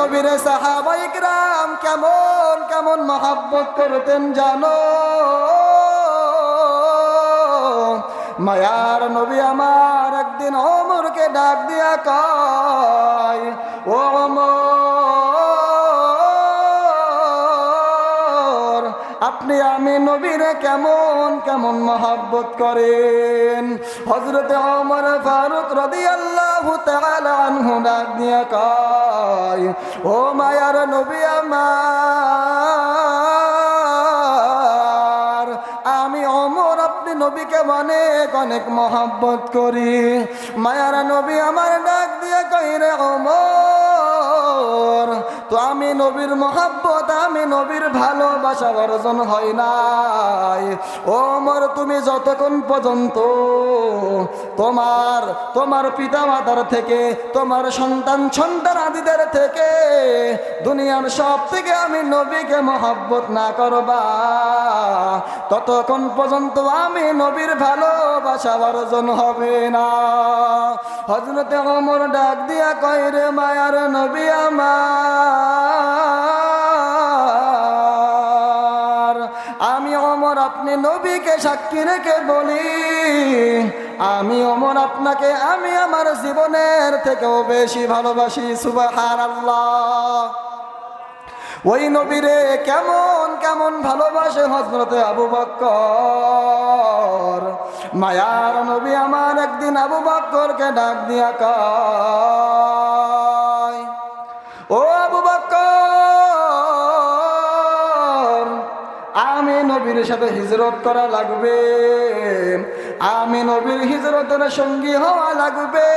নবীরে সাহাবাইকরাম কেমন কেমন মহাব্বত করতেন জানো? মায়ার নবী আমার একদিন অমরকে ডাক দিয়া কয়, ও অমর আপনি আমি নবীরে কেমন কেমন মহাব্বত করেন? হজরতে অমর ফারুক রদি আল্লাহ আনহু ও মায়ার নবী আমার, আমি অমর আপনি নবীকে অনেক অনেক মহাব্বত করি। মায়ার নবী আমার ডাক দিয়ে কই রে অমর তো আমি নবীর মহাব্বত, আমি নবীর ভালোবাসা অর্জন হয় নাই। ওমর, তুমি যতক্ষণ পর্যন্ত তোমার তোমার পিতা মাতার থেকে, তোমার সন্তান সন্তান আদিদের থেকে দুনিয়ার সব থেকে আমি নবীকে মহাব্বত না করবা, ততক্ষণ পর্যন্ত আমি নবীর ভালোবাসা অর্জন হবে না। হজরতে অমর ডাক দিয়া কয় রে মায়ার নবী আমার। আমি অমর আপনি নবীকে সাক্ষী রেখে বলি, আমি অমর আপনাকে, আমি আমার জীবনের থেকেও বেশি ভালোবাসি সুবাহান আল্লাহ ওই নবীরে কেমন কেমন ভালোবাসে হজরতে আবু বক্কর মায়ার নবী আমার একদিন আবু বক্করকে ডাক দিয়া কয় নবীর সাথে হিজরত করা লাগবে। আমি নবীর হিজরতের সঙ্গী হওয়া লাগবে।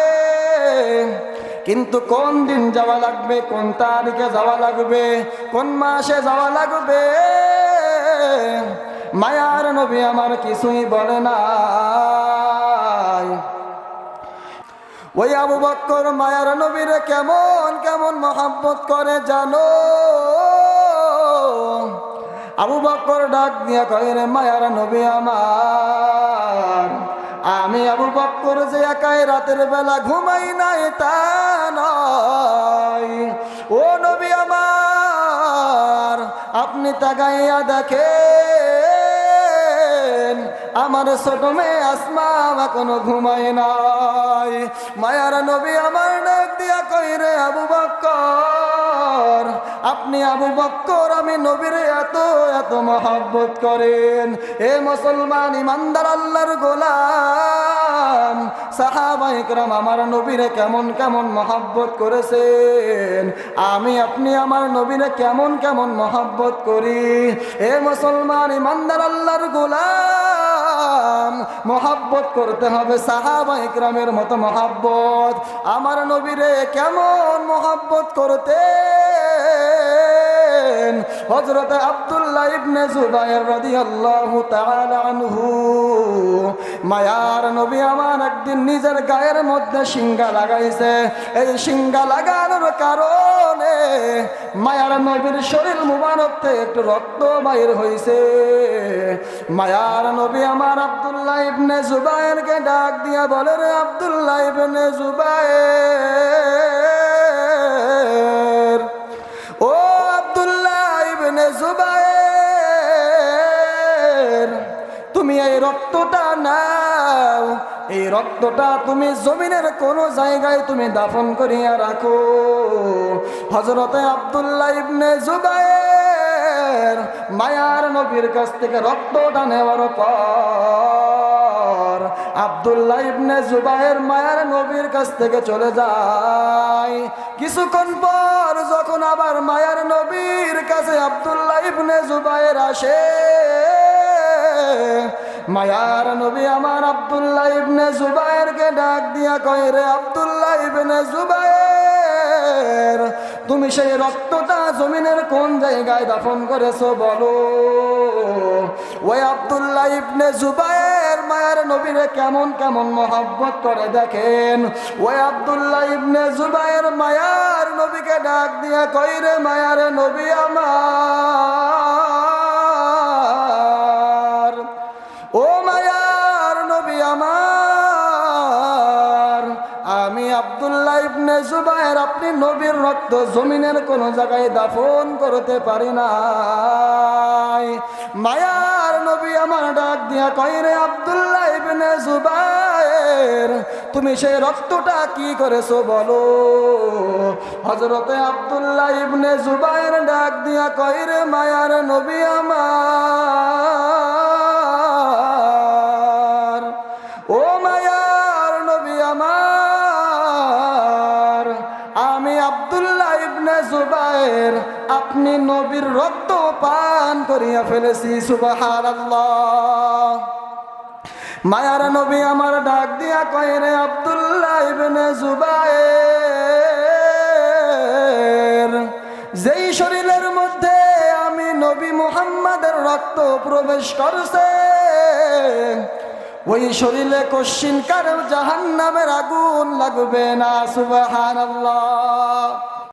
কিন্তু কোন দিন যাওয়া লাগবে, কোন তারিখে যাওয়া লাগবে, কোন মাসে যাওয়া লাগবে? মায়ার নবী আমার কিছুই বলে না ওই আবু বক্কর মায়ার নবীরে কেমন কেমন মহাব্বত করে জানো? আবু বক্কর ডাক দিয়া কয়, রে মায়ার নবী আমার, আমি আবু বক্কর যে একাই রাতের বেলা ঘুমাই নাই তা নয়। ও নবী আমার, আপনি তাকাইয়া দেখেন, আমার ছোট মেয়ে আসমা কোনো ঘুমায় নাই। মায়ার নবী আমার ডাক দিয়া কই রে আবু বক্কর আপনি আবু বক্কর, আমি নবীর এত এত মহব্বত করেন। এ মুসলমান ইমানদার আল্লাহর গোলাম সাহাবাইকরাম আমার নবীরে কেমন কেমন মহব্বত করেছেন? আমি, আপনি আমার নবীরে কেমন কেমন মহব্বত করি? এ মুসলমান ইমানদার আল্লাহর গোলাম মহাব্বত করতে হবে সাহাবা ইকরামের মতো মোহাব্বত। আমার নবীরে কেমন মোহাব্বত করতে হজরত আবদুল্লাহ ইবনে জুবাইর রাদিয়াল্লাহু তাআলা আনহু। মায়ার নবী আমার একদিন নিজের গায়ের মধ্যে সিঙ্গা লাগাইছে। এই সিঙ্গা লাগানোর কারণে মায়ার নবীর শরীর মুবারক থেকে একটু রক্ত বাইর হইছে। মায়ার নবী আমার আব্দুল্লাহ ইবনে জুবাইরকে ডাক দিয়া বলে, রে আব্দুল্লাহ ইবনে জুবাইর, ও আব্দুল্লাহ ইবনে তুমি এই রক্তটা নাও। এই রক্তটা তুমি জমিনের কোন জায়গায় তুমি দাফন করিয়া রাখো। হজরতে আব্দুল্লাহ ইবনে জুবাইর মায়ার নবীর কাছ থেকে রক্তটা নেওয়ার পর আব্দুল্লাহ ইবনে জুবাইর মায়ার নবীর কাছ থেকে চলে যায়। কিছুক্ষণ পর যখন আবার মায়ার নবীর কাছে আব্দুল্লাহ ইবনে জুবাইর আসে মায়ার নবী আমার আব্দুল্লাহ ইবনে জুবাইরকে ডাক দিয়া কয়, রে আব্দুল্লাহ ইবনে জুবাইর, তুমি সেই রক্তটা জমিনের কোন জায়গায় দাফন করেছ বলো? ওই আব্দুল্লাহ ইবনে জুবাইর মায়ার নবীরে কেমন কেমন মহব্বত করে দেখেন। ওই আব্দুল্লাহ ইবনে মায়ার নবীকে ডাক দিয়া কই রে মায়ার নবী আমার নবী আমার। আমি আব্দুল্লাহ ইবনে জুবাইর আপনি নবীর রক্ত জমিনের কোনো জায়গায় দাফন করতে পারি নাই। মায়ার নবী আমার ডাক দিয়া কইরে আব্দুল্লাহ ইবনে জুবায়ের, তুমি সেই রক্তটা কি করেছ বলো? হজরতে আব্দুল্লাহ ইবনে জুবায়ের ডাক দিয়া কইরে মায়ার নবী আমার। আব্দুল্লাহ ইবনে জুবায়ের আপনি নবীর রক্ত পান করিয়া ফেলেছি, সুবহানাল্লাহ। মায়ার নবী আমার ডাক দিয়া কয় রে আব্দুল্লাহ ইবনে জুবায়ের যেই শরীরের মধ্যে আমি নবী মুহাম্মাদের রক্ত প্রবেশ করছে ওই শরীরে কশ্চিন কারও জাহান নামের আগুন লাগবে না সুবহানাল্লাহ।